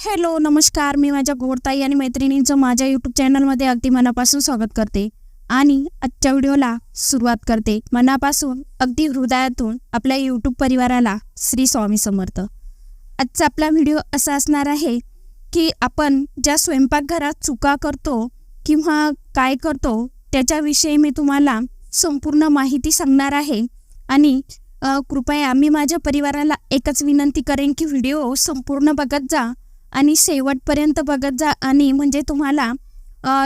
Hello नमस्कार. मी माझ्या गोडताई आणि मैत्रिणींचं माझ्या यूट्यूब चॅनलमध्ये अगदी मनापासून स्वागत करते आणि आजच्या व्हिडिओला सुरुवात करते. मनापासून अगदी हृदयातून आपल्या यूट्यूब परिवाराला श्री स्वामी समर्थ. आजचा आपला व्हिडिओ असा असणार आहे की आपण ज्या स्वयंपाकघरात चुका करतो किंवा काय करतो त्याच्याविषयी मी तुम्हाला संपूर्ण माहिती सांगणार आहे आणि कृपया मी माझ्या परिवाराला एकच विनंती करेन की व्हिडिओ संपूर्ण बघत जा आणि शेवटपर्यंत बघत जा आणि म्हणजे तुम्हाला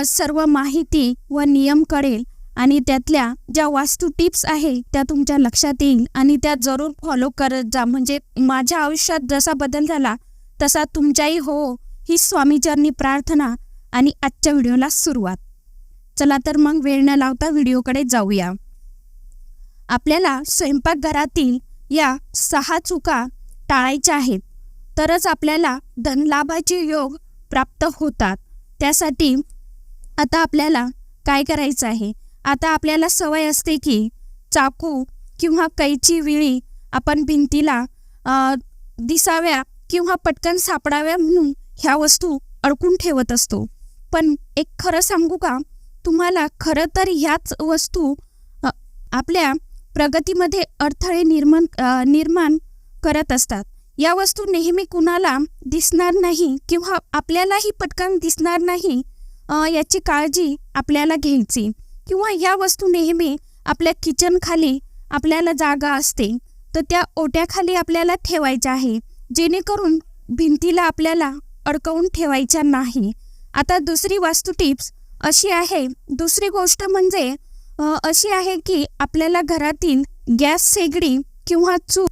सर्व माहिती व नियम कळेल आणि त्यातल्या ज्या वास्तू टिप्स आहे त्या तुमच्या लक्षात येईल आणि त्या जरूर फॉलो करत जा. म्हणजे माझ्या आयुष्यात जसा बदल झाला तसा तुमच्याही हो ही स्वामीचरणी प्रार्थना आणि आजच्या व्हिडिओला सुरुवात. चला तर मग वेळ न लावता व्हिडिओकडे जाऊया. आपल्याला स्वयंपाकघरातील या सहा चुका टाळायच्या आहेत. तरच आपल्याला धनलाभाचे योग प्राप्त होतात. त्यासाठी आता आपल्याला काय करायचं आहे? आता आपल्याला सवय असते की चाकू किंवा कैची विळी आपण भिंतीला दिसाव्या किंवा पटकन सापडाव्या म्हणून ह्या वस्तू अडकून ठेवत असतो. पण एक खरं सांगू का? तुम्हाला खरं तर ह्याच वस्तू आपल्या प्रगतीमध्ये अडथळे निर्माण निर्माण करत असतात. या वस्तू नेहमी कुणाला दिसणार नाही किंवा आपल्यालाही पटकन दिसणार नाही याची काळजी आपल्याला घ्यायची. किंवा या वस्तू नेहमी आपल्या किचनखाली आपल्याला जागा असते तर त्या ओट्याखाली आपल्याला ठेवायच्या आहे जेणेकरून भिंतीला आपल्याला अडकवून ठेवायच्या नाही. आता दुसरी वास्तू टिप्स अशी आहे दुसरी गोष्ट म्हणजे अशी आहे की आपल्याला घरातील गॅस शेगडी किंवा चू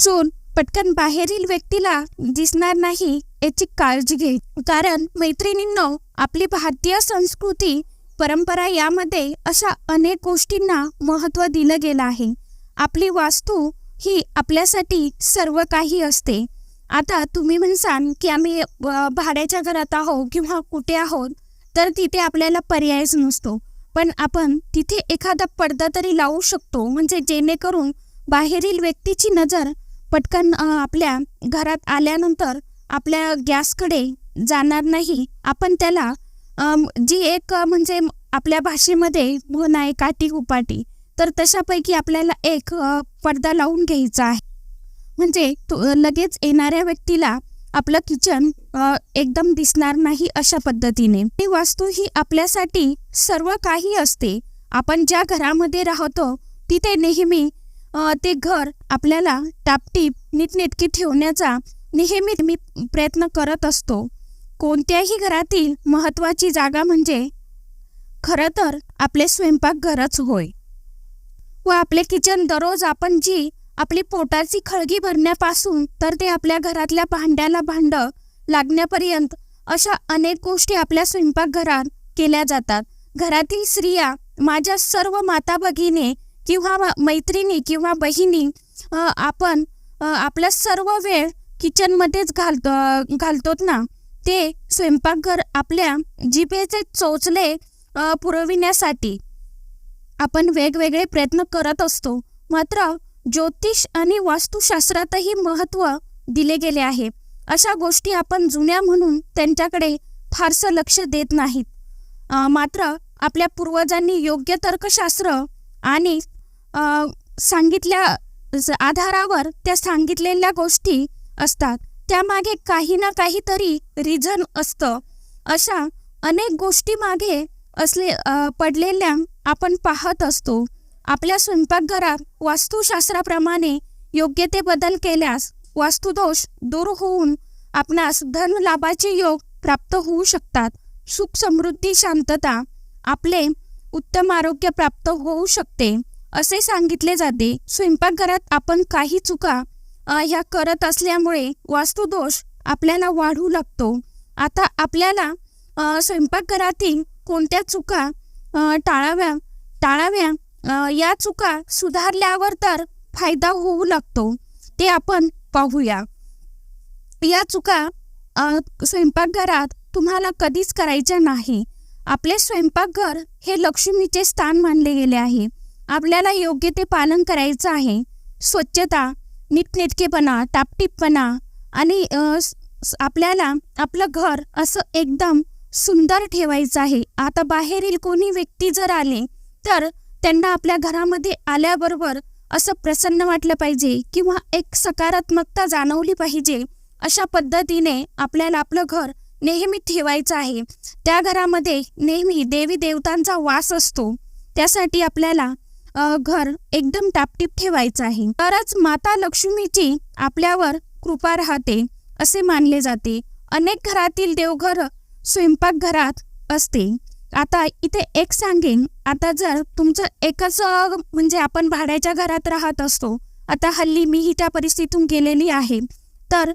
चूल पटकन बाहेरील व्यक्तीला दिसणार नाही याची काळजी घे. कारण मैत्रिणींनो आपली भारतीय संस्कृती परंपरा यामध्ये अशा अनेक गोष्टींना महत्त्व दिलं गेलं आहे. आपली वास्तू ही आपल्यासाठी सर्व काही असते. आता तुम्ही म्हणसान की आम्ही भाड्याच्या घरात आहोत किंवा कुठे आहोत तर तिथे आपल्याला पर्यायच नसतो. पण आपण तिथे एखादा पडदा तरी लावू शकतो. म्हणजे जेणेकरून बाहेरील व्यक्तीची नजर पटकन आपल्या घरात आल्यानंतर आपल्या गॅसकडे जाणार नाही. आपण त्याला जी एक म्हणजे आपल्या भाषेमध्ये म्हण आहे काठी उपाटी तर तशापैकी आपल्याला एक पडदा लावून घ्यायचा आहे. म्हणजे तो लगेच येणाऱ्या व्यक्तीला आपलं किचन एकदम दिसणार नाही अशा पद्धतीने. ती वास्तू ही आपल्यासाठी सर्व काही असते. आपण ज्या घरामध्ये राहतो तिथे नेहमी ते घर आपल्याला टापटीप नीटनेटकी ठेवण्याचा नेहमी मी प्रयत्न करत असतो. कोणत्याही घरातील महत्त्वाची जागा म्हणजे खरं तर आपले स्वयंपाकघरच होय. व आपले किचन दररोज आपण जी आपली पोटाची खळगी भरण्यापासून तर ते आपल्या घरातल्या भांड्याला भांड लागण्यापर्यंत अशा अनेक गोष्टी आपल्या स्वयंपाकघरात केल्या जातात. घरातील स्त्रिया माझ्या सर्व माता भगिनी किंवा मैत्रिणी किंवा बहिणी आपण आपला सर्व वेळ किचनमध्येच घालतो घालतोत ना? ते स्वयंपाकघर आपल्या जिभेचे चोचले पुरविण्यासाठी आपण वेगवेगळे प्रयत्न करत असतो. मात्र ज्योतिष आणि वास्तुशास्त्रातही महत्त्व दिले गेले आहे. अशा गोष्टी आपण जुन्या म्हणून त्यांच्याकडे फारसं लक्ष देत नाहीत. मात्र आपल्या पूर्वजांनी योग्य तर्कशास्त्र आणि सांगितल्या आधारावर त्या सांगितलेल्या गोष्टी असतात. त्यामागे काही ना काहीतरी रिझन असतं. अशा अनेक गोष्टी मागे असले पडलेल्या आपण पाहत असतो. आपल्या स्वयंपाकघरात वास्तुशास्त्राप्रमाणे योग्य ते बदल केल्यास वास्तुदोष दूर होऊन आपणास धन लाभाचे योग प्राप्त होऊ शकतात. सुख समृद्धी शांतता आपले उत्तम आरोग्य प्राप्त होऊ शकते. असे सांगितले जाते स्वयंपाकघरात आपण काही चुका ह्या करत असल्यामुळे वास्तुदोष आपल्याला वाढू लागतो. आता आपल्याला स्वयंपाकघरातील कोणत्या चुका टाळाव्या टाळाव्या या चुका सुधारल्यावर तर फायदा होऊ लागतो. ते आपण पाहूया. या चुका स्वयंपाकघरात तुम्हाला कधीच करायच्या नाही. आपले स्वयंपाकघर हे लक्ष्मीचे स्थान मानले गेले आहे. आपल्याला योग्य ते पालन करायचं आहे. स्वच्छता नीटनेटकेपणा टापटीपणा आणि आपल्याला आपलं घर असं एकदम सुंदर ठेवायचं आहे. आता बाहेरील कोणी व्यक्ती जर आले तर त्यांना आपल्या घरामध्ये आल्याबरोबर असं प्रसन्न वाटलं पाहिजे किंवा एक सकारात्मकता जाणवली पाहिजे अशा पद्धतीने आपल्याला आपलं घर नेहमी ठेवायचं आहे. त्या घरामध्ये नेहमी देवी देवतांचा वास असतो. त्यासाठी आपल्याला घर एकदम टापटीप ठेवायचं आहे. तरच माता लक्ष्मीची आपल्यावर कृपा राहते असे मानले जाते. अनेक घरातील देवघर स्वयंपाकघरात असते. आता इथे एक सांगेन. आता जर तुमचं एकच म्हणजे आपण भाड्याच्या घरात राहत असतो आता हल्ली मीही त्या परिस्थितीतून गेलेली आहे. तर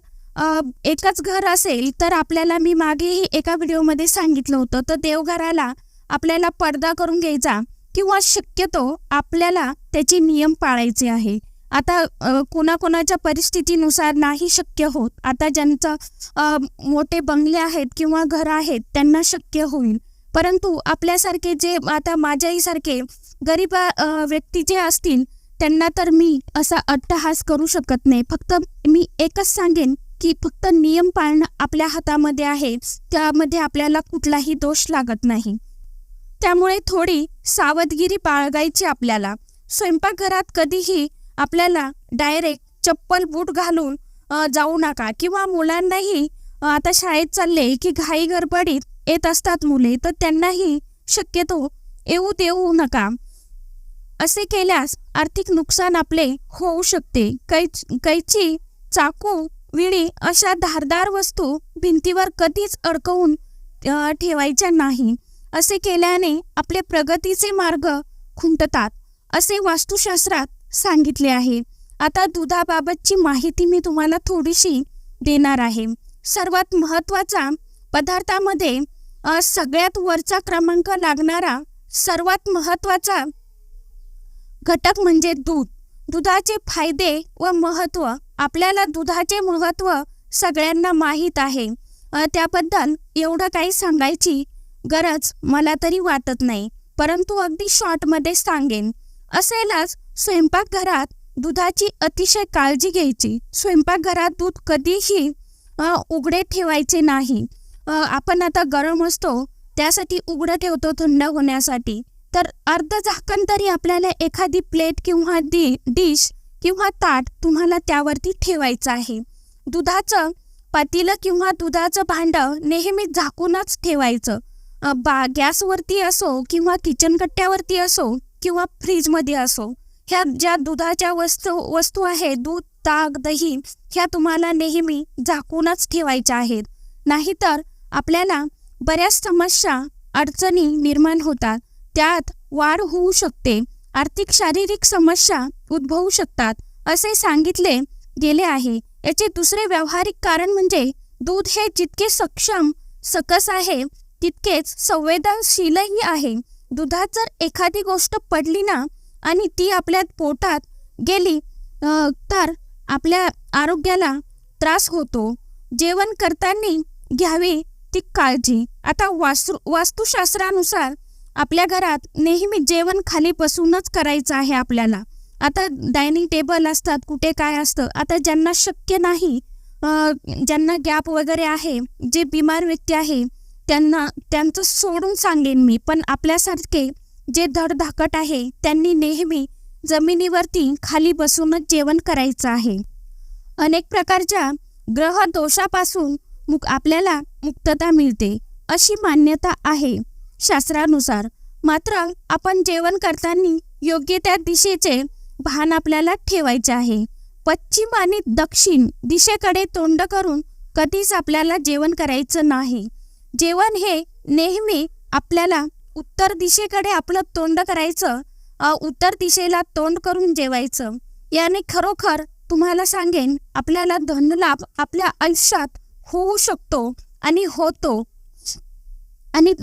एकच घर असेल तर आपल्याला मी मागेही एका व्हिडिओमध्ये सांगितलं होतं. तर देवघराला आपल्याला पडदा करून घ्यायचा. किंवा शक्यतो आपल्याला त्याचे नियम पाळायचे आहे. आता कोणाकोणाच्या परिस्थितीनुसार नाही शक्य होत. आता ज्यांचं मोठे बंगले आहेत किंवा घर आहेत त्यांना शक्य होईल. परंतु आपल्यासारखे जे आता माझ्याहीसारखे गरीब व्यक्ती जे असतील त्यांना तर मी असा अट्टहास करू शकत नाही. फक्त मी एकच सांगेन की फक्त नियम पाळणं आपल्या हातामध्ये आहे. त्यामध्ये आपल्याला कुठलाही दोष लागत नाही. त्यामुळे थोडी सावधगिरी बाळगायची आपल्याला. स्वयंपाकघरात कधीही आपल्याला डायरेक्ट चप्पल बूट घालून जाऊ नका. किंवा मुलांनाही आता शाळेत चालले की घाई गडबडीत येत असतात मुले तर त्यांनाही शक्यतो येऊ देऊ नका. असे केल्यास आर्थिक नुकसान आपले होऊ शकते. कैच कैची चाकू विळी अशा धारदार वस्तू भिंतीवर कधीच अडकवून ठेवायच्या नाही. असे केल्याने आपले प्रगतीचे मार्ग खुंटतात असे वास्तुशास्त्रात सांगितले आहे. आता दुधाबाबतची माहिती मी तुम्हाला थोडीशी देणार आहे. सर्वात महत्त्वाचा पदार्थामध्ये सगळ्यात वरचा क्रमांक लागणारा सर्वात महत्त्वाचा घटक म्हणजे दूध. दुधाचे फायदे व महत्त्व आपल्याला दुधाचे महत्त्व सगळ्यांना माहीत आहे. त्याबद्दल एवढं काही सांगायची गरज मला तरी वाटत नाही परंतु अगदी शॉर्टमध्ये सांगेन. असेलच स्वयंपाकघरात दुधाची अतिशय काळजी घ्यायची. स्वयंपाकघरात दूध कधीही उघडे ठेवायचे नाही. आपण आता गरम असतो त्यासाठी उघडं ठेवतो थंड होण्यासाठी. तर अर्ध झाकण तरी आपल्याला एखादी प्लेट किंवा दि डिश किंवा ताट तुम्हाला त्यावरती ठेवायचं आहे. दुधाचं पातीलं किंवा दुधाचं भांडं नेहमी झाकूनच ठेवायचं. बा गॅसवरती असो किंवा किचन कट्ट्यावरती असो किंवा फ्रीजमध्ये असो ह्या ज्या दुधाच्या वस्तू वस्तू आहेत दूध ताक दही ह्या तुम्हाला नेहमी झाकूनच ठेवायच्या आहेत. नाहीतर आपल्याला बऱ्याच समस्या अडचणी निर्माण होतात. त्यात वाढ होऊ शकते आर्थिक शारीरिक समस्या उद्भवू शकतात असे सांगितले गेले आहे. याचे दुसरे व्यावहारिक कारण म्हणजे दूध हे जितके सक्षम सकस आहे तितकेच संवेदनशीलही आहे. दुधात जर एखादी गोष्ट पडली ना आणि ती आपल्या पोटात गेली तर आपल्या आरोग्याला त्रास होतो. जेवण करताना घ्यावी ती काळजी. आता वास्तु वास्तुशास्त्रानुसार आपल्या घरात नेहमी जेवण खाली बसूनच करायचं आहे आपल्याला. आता डायनिंग टेबल असतात कुठे काय असतं आता ज्यांना शक्य नाही ज्यांना गॅप वगैरे आहे जे बिमार व्यक्ती आहे त्यांना त्यांचं सोडून सांगेन मी. पण आपल्यासारखे जे धडधाकट आहे त्यांनी नेहमी जमिनीवरती खाली बसूनच जेवण करायचं आहे. अनेक प्रकारच्या ग्रह दोषापासून मुक आपल्याला मुक्तता मिळते अशी मान्यता आहे शास्त्रानुसार. मात्र आपण जेवण करताना योग्य त्या दिशेचे भान आपल्याला ठेवायचे आहे. पश्चिम आणि दक्षिण दिशेकडे तोंड करून कधीच आपल्याला जेवण करायचं नाही. जेवण हे नेहमी आपल्याला उत्तर दिशेकडे आपलं तोंड करायचं उत्तर दिशेला तोंड करून जेवायचं. याने खरोखर तुम्हाला सांगेन आपल्याला धनलाभ आपल्या आयुष्यात होऊ शकतो आणि होतो. आणि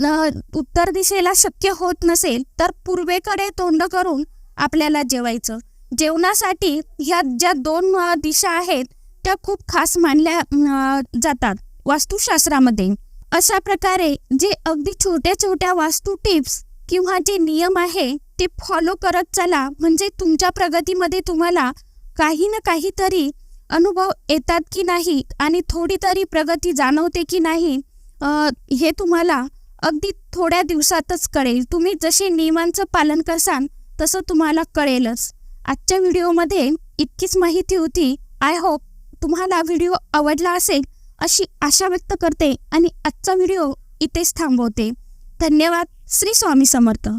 उत्तर दिशेला शक्य होत नसेल तर पूर्वेकडे तोंड करून आपल्याला जेवायचं. जेवणासाठी ह्या ज्या दोन दिशा आहेत त्या खूप खास मानल्या जातात वास्तुशास्त्रामध्ये. अशा प्रकारे जे अगदी छोट्या छोट्या वास्तू टिप्स किंवा जे नियम आहे ते फॉलो करत चला. म्हणजे तुमच्या प्रगतीमध्ये तुम्हाला काही ना काहीतरी अनुभव येतात की नाही आणि थोडी तरी प्रगती जाणवते की नाही हे तुम्हाला अगदी थोड्या दिवसातच कळेल. तुम्ही जसे नियमांचं पालन करसान तसं तुम्हाला कळेलच. आजच्या व्हिडिओमध्ये इतकीच माहिती होती. आय होप तुम्हाला व्हिडिओ आवडला असेल. अशी आशा व्यक्त करते आणि आजचा व्हिडिओ इथेच थांबवते. धन्यवाद. श्री स्वामी समर्थ.